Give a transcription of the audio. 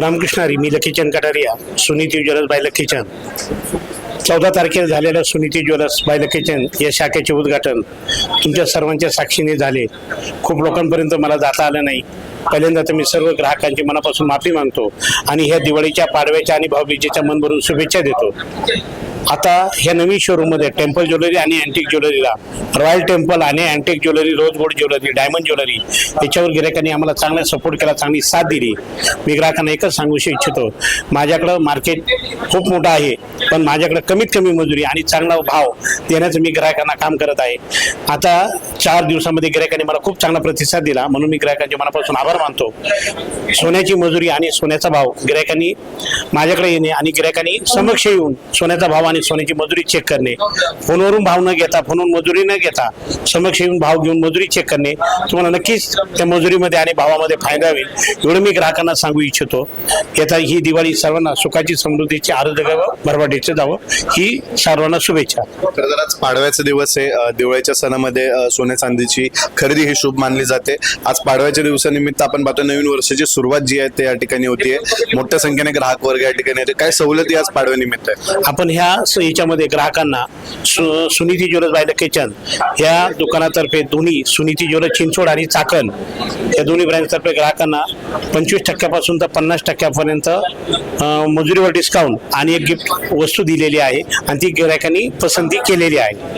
रामकृष्णारी मी Lakhichand Kataria Suniti jewellers by Lakichand चौदा तारखेला झालेलं सुनीती ज्वेलर्स बाय लकीचंद या शाखेचे उद्घाटन तुमच्या सर्वांच्या साक्षीने झाले. खूप लोकांपर्यंत मला जाता आलं नाही. पहिल्यांदा तर मी सर्व ग्राहकांची मनापासून माफी मागतो आणि ह्या दिवाळीच्या पाडव्याच्या आणि भाऊबीजेच्या मन भरून शुभेच्छा देतो. आता ह्या नवीन शोरूममध्ये टेम्पल ज्वेलरी आणि अँटिक ज्वेलरीला रॉयल टेम्पल आणि antique jewellery rose gold jewellery diamond jewellery याच्यावर गिरायकांनी आम्हाला चांगला सपोर्ट केला चांगली साथ दिली. मी ग्राहकांना एकच सांगू इच्छितो माझ्याकडं मार्केट खूप मोठं आहे. पण माझ्याकडे कमीत कमी मजुरी आणि चांगला भाव देण्याचं मी ग्राहकांना काम करत आहे. आता चार दिवसामध्ये ग्राहकांनी मला खूप चांगला प्रतिसाद दिला. म्हणून मी ग्राहकांचे मनापासून आभार मानतो. सोन्याची मजुरी आणि सोन्याचा भाव ग्राहकांनी माझ्याकडे येणे आणि ग्राहकांनी समक्ष येऊन सोन्याचा भाव आणि सोन्याची मजुरी चेक करणे. फोनवरून भाव न घेता फोनवरून मजुरी न घेता समक्ष येऊन भाव घेऊन मजुरी चेक करणे. तुम्हाला नक्कीच त्या मजुरीमध्ये आणि भावामध्ये फायदा होईल एवढं मी ग्राहकांना सांगू इच्छितो. येता ही दिवाळी सर्वांना सुखाची समृद्धीची आरोग्य गावं भरभराटीचं जावं. ही सर्वांना शुभेच्छा. तर जर आज पाडव्याचा दिवस आहे. दिवाळीच्या सणामध्ये सोन्या चांदीची खरेदी ही शुभ मानली जाते. आज पाडव्याच्या दिवसानिमित्त आपण पाहतो नवीन वर्षाची सुरुवात जी आहे ते या ठिकाणी होतीये मोठ्या संख्येने ग्राहक वर्ग या ठिकाणी येते काय सवलती आज पाडव्यानिमित्त आहे आपण ह्या याच्यामध्ये ग्राहकांना सुनीती ज्वेलर्स बाय किचन या दुकानातर्फे दोन्ही सुनीती ज्वेलर्स चिंचवड आणि चाकण या दोन्ही ब्रँचतर्फे ग्राहकांना पंचवीस टक्क्यापासून तर पन्नास टक्क्यापर्यंत मजुरीवर डिस्काउंट आणि एक गिफ्ट वस्तू दिलेली आहे आणि ती गिरायकांनी पसंती केलेली आहे.